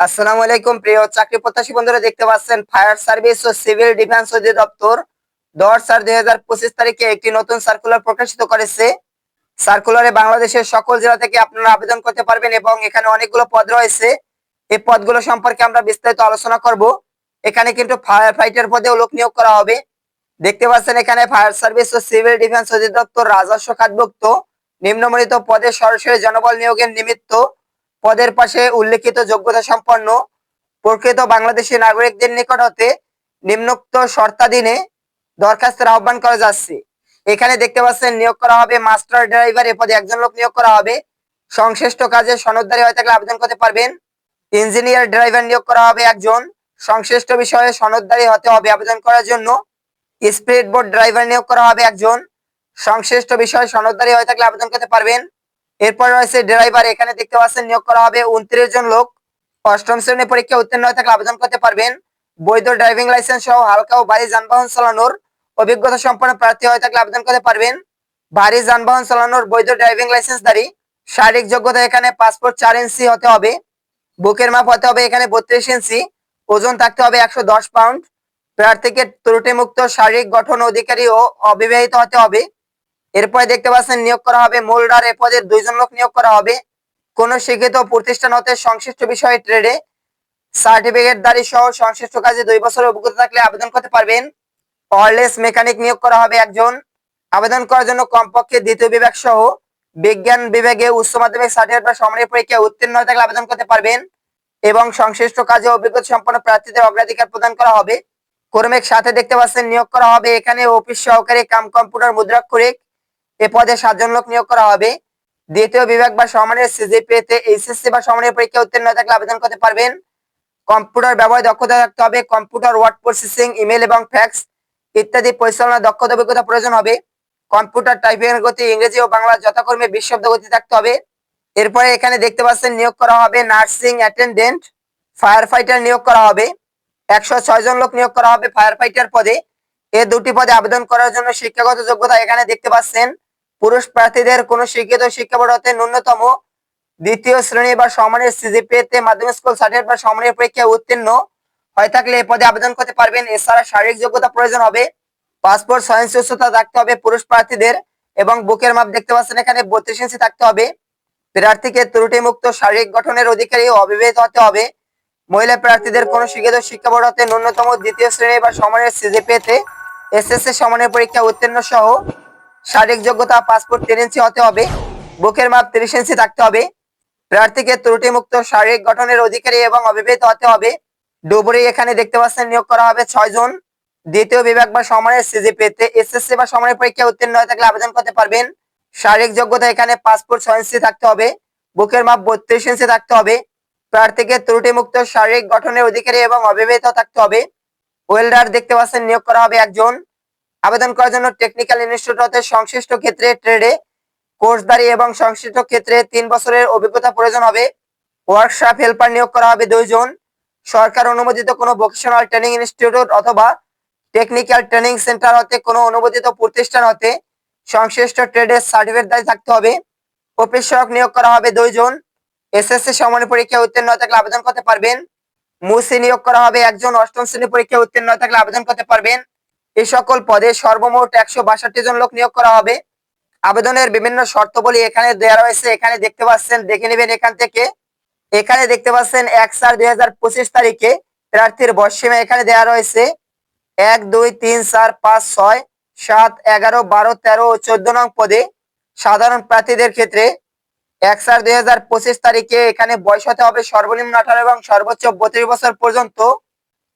আসসালামু আলাইকুম, প্রিয় চাকরি প্রত্যাশী বন্ধুরা, দেখতে পাচ্ছেন ফায়ার সার্ভিস ও সিভিল ডিফেন্স অধিদপ্তর। দশ চার দুই হাজার পঁচিশ তারিখে একটি নতুন সার্কুলার প্রকাশিত করেছে। সার্কুলারে বাংলাদেশের সকল জেলা থেকে আপনারা আবেদন করতে পারবেন এবং এখানে অনেকগুলো পদ রয়েছে। এই পদগুলো সম্পর্কে আমরা বিস্তারিত আলোচনা করব। এখানে কিন্তু ফায়ার ফাইটার পদেও লোক নিয়োগ করা হবে। দেখতে পাচ্ছেন এখানে ফায়ার সার্ভিস ও সিভিল ডিফেন্স অধিদপ্তর রাজস্ব খাতভুক্ত। নিম্নমণিত পদে সরাসরি জনবল নিয়োগের নিমিত্ত পদের পাশে উল্লেখিত যোগ্যতা সম্পন্ন প্রকৃত বাংলাদেশি নাগরিকদের নিকট হতে নিম্নোক্ত শর্তাধীনে দরখাস্তের আহ্বান করা যাচ্ছে। এখানে দেখতে পাচ্ছেন, নিয়োগ করা হবে মাস্টার ড্রাইভার, এ পদে একজন লোক নিয়োগ করা হবে। সংশ্লিষ্ট কাজে সনদদারি হয়ে থাকলে আবেদন করতে পারবেন। ইঞ্জিনিয়ার ড্রাইভার নিয়োগ করা হবে একজন। সংশ্লিষ্ট বিষয়ে সনদদারি হতে হবে আবেদন করার জন্য। স্পিড বোর্ড ড্রাইভার নিয়োগ করা হবে একজন। সংশ্লিষ্ট বিষয়ে সনদদারি হয়ে থাকলে আবেদন করতে পারবেন। এরপর রয়েছে ড্রাইভার, এখানে দেখতে পাচ্ছেন নিয়োগ করা হবে উনত্রিশ জন লোক। অষ্টম শ্রেণি পরীক্ষা উত্তীর্ণ হয়ে থাকলে আবেদন করতে পারবেন। বৈধ ড্রাইভিং লাইসেন্স সহ হালকা ও ভারী যানবাহন চালানোর অভিজ্ঞতা সম্পন্ন প্রার্থী হয়ে থাকলে আবেদন করতে পারবেন। ভারী যানবাহন চালানোর বৈধ ড্রাইভিং লাইসেন্স দাঁড়ি শারীরিক যোগ্যতা এখানে পাসপোর্ট চার ইঞ্চি হতে হবে। বুকের মাপ হতে হবে এখানে বত্রিশ ইঞ্চি। ওজন থাকতে হবে একশো দশ পাউন্ড। প্রার্থীকে ত্রুটিমুক্ত শারীরিক গঠন অধিকারী ও অবিবাহিত হতে হবে। এরপরে দেখতে পাচ্ছেন নিয়োগ করা হবে মোল্ডার এ পদে দুইজন লোক নিয়োগ করা হবে, কোন শিক্ষিত প্রতিষ্ঠান হতে সংশ্লিষ্ট বিষয়ে ট্রেডে সার্টিফিকেট দাঁড়ি সহ সংশ্লিষ্ট কাজে দুই বছরের অভিজ্ঞতা থাকলে আবেদন করতে পারবেন। ওয়ারলেস মেকানিক নিয়োগ করা হবে একজন। আবেদন করার জন্য কমপক্ষে দ্বিতীয় বিভাগ সহ বিজ্ঞান বিভাগে উচ্চ মাধ্যমিক সার্টিফিকেট বা সমানের পরীক্ষায় উত্তীর্ণ হয়ে থাকলে আবেদন করতে পারবেন এবং সংশ্লিষ্ট কাজে অভিজ্ঞতা সম্পন্ন প্রার্থীদের অগ্রাধিকার প্রদান করা হবে। কর্মের সাথে দেখতে পাচ্ছেন নিয়োগ করা হবে এখানে অফিস সহকারী কাম কম্পিউটার মুদ্রাক্ষরিক এ পদে সাতজন লোক নিয়োগ করা হবে। দ্বিতীয় বিভাগ বা সমানের সিজিপিএতে এইচএসসি বা সমানের পরীক্ষা উত্তীর্ণ থাকলে আবেদন করতে পারবেন। কম্পিউটার ব্যবহারে দক্ষতা থাকতে হবে। কম্পিউটার, ওয়ার্ড প্রসেসিং ইমেল এবং ফ্যাক্স ইত্যাদি পরিচালনা দক্ষতা অভিজ্ঞতা প্রয়োজন হবে। কম্পিউটার টাইপিং এর গতি ইংরেজি ও বাংলা যথাক্রমে বিশ শব্দ গতি থাকতে হবে। এরপরে এখানে দেখতে পাচ্ছেন নিয়োগ করা হবে নার্সিং অ্যাটেন্ডেন্ট। ফায়ার ফাইটার নিয়োগ করা হবে। একশো ছয় জন লোক নিয়োগ করা হবে ফায়ার ফাইটার পদে। এ দুটি পদে আবেদন করার জন্য শিক্ষাগত যোগ্যতা এখানে দেখতে পাচ্ছেন। পুরুষ প্রার্থীদের কোন শিক্ষিত শিক্ষা বোর্ড হতে ন্যূনতম দ্বিতীয় শ্রেণি বা সমানের সিজিপিএতে মাধ্যমিক স্কুল সার্টিফিকেট বা সমানের পরীক্ষায় উত্তীর্ণ হয়ে থাকলে এ পদে আবেদন করতে পারবেন। এছাড়া শারীরিক যোগ্যতা প্রয়োজন হবে, পাসপোর্ট ইঞ্চি উচ্চতা থাকতে হবে পুরুষ প্রার্থীদের এবং বুকের মাপ দেখতে পাচ্ছেন এখানে বত্রিশ ইঞ্চি থাকতে হবে। প্রার্থীকে ত্রুটিমুক্ত শারীরিক গঠনের অধিকারী অবিবাহিত হতে হবে। মহিলা প্রার্থীদের কোন শিক্ষিত শিক্ষা বোর্ড হতে ন্যূনতম দ্বিতীয় শ্রেণি বা সমানের সিজিপিএতে এসএসসি সমানের পরীক্ষা উত্তীর্ণ সহ শারীরিক যোগ্যতা পাসপোর্ট তিন ইঞ্চি হতে হবে। বুকের মাপ তিরিশ ইঞ্চি থাকতে হবে। প্রার্থীকে ত্রুটিমুক্ত শারীরিক গঠনের অধিকারী এবং অবিবাহিত হতে হবে। ডুবুরি এখানে দেখতে পাচ্ছেন নিয়োগ করা হবে ছয় জন। দ্বিতীয় বিভাগ বা সমানের সিজিপিতে এসএসসি বা সমানের পরীক্ষা উত্তীর্ণ হয়ে থাকলে আবেদন করতে পারবেন। শারীরিক যোগ্যতা এখানে পাসপোর্ট ছয় ইঞ্চি থাকতে হবে। বুকের মাপ বত্রিশ ইঞ্চি থাকতে হবে। প্রার্থীকে ত্রুটিমুক্ত শারীরিক গঠনের অধিকারী এবং অবিবাহিত থাকতে হবে। ওয়েল্ডার দেখতে পাচ্ছেন নিয়োগ করা হবে একজন। আবেদন করার জন্য টেকনিক্যাল ইনস্টিটিউট হতে সংশ্লিষ্ট ক্ষেত্রে ট্রেডে কোর্সদারি এবং সংশ্লিষ্ট ক্ষেত্রে তিন বছরের অভিজ্ঞতা প্রয়োজন হবে। ওয়ার্কশপ হেল্পার নিয়োগ করা হবে দুইজন সরকার অনুমোদিত কোনো ভোকেশনাল ট্রেনিং ইনস্টিটিউট অথবা টেকনিক্যাল ট্রেনিং সেন্টার হতে কোনো অনুমোদিত প্রতিষ্ঠান হতে সংশ্লিষ্ট ট্রেডের সার্টিফিকেট দায়ী থাকতে হবে। অফিস সহক নিয়োগ করা হবে দুইজন এসএসসি সমানের পরীক্ষা উত্তীর্ণ থাকলে আবেদন করতে পারবেন। মুসি নিয়োগ করা হবে একজন। অষ্টম শ্রেণি পরীক্ষা উত্তীর্ণ থাকলে আবেদন করতে পারবেন। এই সকল পদে সর্বমোট একশো বাষট্টি জন লোক নিয়োগ করা হবে। আবেদনের বিভিন্ন শর্তবলী এখানে দেওয়া রয়েছে। এখানে দেখতে পাচ্ছেন, দেখে নেবেন এখান থেকে। এখানে দেখতে পাচ্ছেন, এক চার দুই তারিখে প্রার্থীর বয়সীমা এখানে দেওয়া রয়েছে। এক, দুই, তিন, চার, পাঁচ, ছয়, সাত, এগারো, বারো, তেরো ও চোদ্দ নং পদে সাধারণ প্রার্থীদের ক্ষেত্রে এক চার দুই তারিখে এখানে বয়স হতে হবে সর্বনিম্ন আঠারো এবং সর্বোচ্চ বত্রিশ বছর পর্যন্ত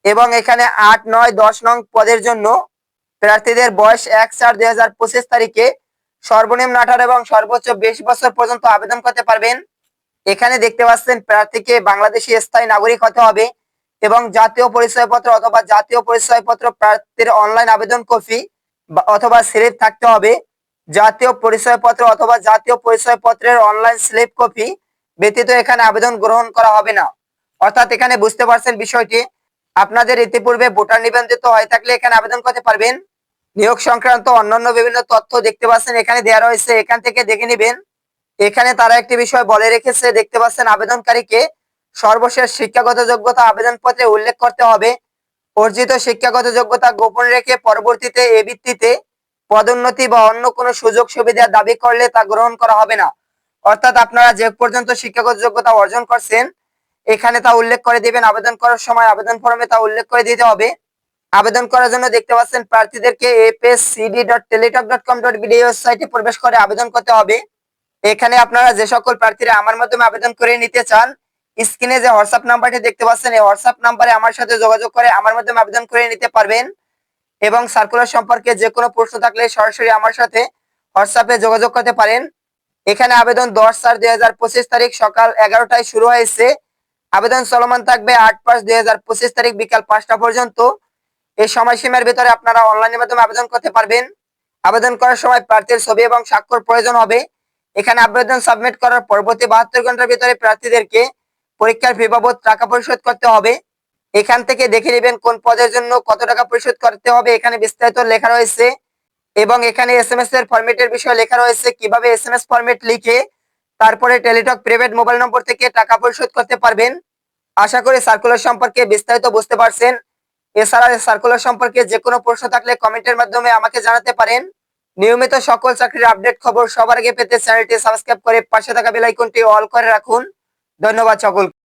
এবং এখানে আট, নয়, দশ নং পদের জন্য প্রার্থীদের বয়স এক চার দুই তারিখে সর্বনিম্ন আঠারো এবং সর্বোচ্চ বিশ বছর পর্যন্ত আবেদন করতে পারবেন। এখানে দেখতে পাচ্ছেন প্রার্থীকে বাংলাদেশি স্থায়ী নাগরিক হতে হবে এবং জাতীয় পরিচয়পত্র অথবা জাতীয় পরিচয়পত্র প্রার্থীর অনলাইন আবেদন কপি অথবা স্লিপ থাকতে হবে। জাতীয় পরিচয়পত্র অথবা জাতীয় পরিচয়পত্রের অনলাইন স্লিপ কপি ব্যতীত এখানে আবেদন গ্রহণ করা হবে না। অর্থাৎ এখানে বুঝতে পারছেন বিষয়টি। আপনাদের ইতিপূর্বে ভোটার নিবন্ধিত হয়ে থাকলে এখানে আবেদন করতে পারবেন। নিয়োগ সংক্রান্ত অন্যান্য বিভিন্ন তথ্য দেখতে পাচ্ছেন, এখানে দেওয়া রয়েছে, এখান থেকে দেখে নেবেন। এখানে তারা একটি বিষয় বলে রেখেছে, দেখতে পাচ্ছেন আবেদনকারীকে সর্বশেষ শিক্ষাগত যোগ্যতা আবেদনপত্রে উল্লেখ করতে হবে। অর্জিত শিক্ষাগত যোগ্যতা গোপন রেখে পরবর্তীতে এ ভিত্তিতে পদোন্নতি বা অন্য কোনো সুযোগ সুবিধা দাবি করলে তা গ্রহণ করা হবে না। অর্থাৎ আপনারা যে পর্যন্ত শিক্ষাগত যোগ্যতা অর্জন করছেন, এখানে তা উল্লেখ করে দিবেন, আবেদন করার সময় আবেদন ফর্মে তা উল্লেখ করে দিতে হবে। আবেদন করার জন্য দেখতে পাচ্ছেন প্রার্থীদেরকে APSCD dot Teletalk dot com ওয়েবসাইটে প্রবেশ করে আবেদন করতে হবে। এখানে আপনারা যে সকল প্রার্থীরা আমার মাধ্যমে আবেদন করে নিতে চান, স্ক্রিনে যে হোয়াটসঅ্যাপ নাম্বারটি দেখতে পাচ্ছেন, এই হোয়াটসঅ্যাপ নাম্বারে আমার সাথে যোগাযোগ করে আমার মাধ্যমে আবেদন করে নিতে পারবেন এবং সার্কুলার সম্পর্কে যে কোনো প্রশ্ন থাকলে সরাসরি আমার সাথে হোয়াটসঅ্যাপে যোগাযোগ করতে পারেন। এখানে আবেদন দশ চার দুই তারিখ সকাল এগারোটায় শুরু হয়েছে। আবেদন চলমান থাকবে আট পাঁচ দুই তারিখ বিকাল পাঁচটা পর্যন্ত। এই সময়সীমার ভিতরে আপনারা অনলাইনের মাধ্যমে আবেদন করতে পারবেন। আবেদন করার সময় প্রার্থীর ছবি এবং স্বাক্ষর প্রয়োজন হবে। এখানে আবেদন সাবমিট করার পরবর্তী বাহাত্তর ঘণ্টার ভিতরে প্রার্থীদেরকে পরীক্ষার ফি বাবদ টাকা পরিশোধ করতে হবে। এখান থেকে দেখে নেবেন কোন পদের জন্য কত টাকা পরিশোধ করতে হবে। এখানে বিস্তারিত লেখা রয়েছে এবং এখানে এস এম এস এর ফরম্যাটের বিষয়ে লেখা রয়েছে কীভাবে এস এম এস ফরম্যাট লিখে তারপরে টেলিটক প্রাইভেট মোবাইল নম্বর থেকে টাকা পরিশোধ করতে পারবেন। আশা করি সার্কুলার সম্পর্কে বিস্তারিত বুঝতে পারছেন। এছাড়া সার্কুলার সম্পর্কে যে কোনো প্রশ্ন থাকলে কমেন্টের মাধ্যমে আমাকে জানাতে পারেন। নিয়মিত সকল চাকরির আপডেট খবর সবার আগে পেতে চ্যানেলটি সাবস্ক্রাইব করে পাশে থাকা বেল আইকনটি অল করে রাখুন। ধন্যবাদ সকল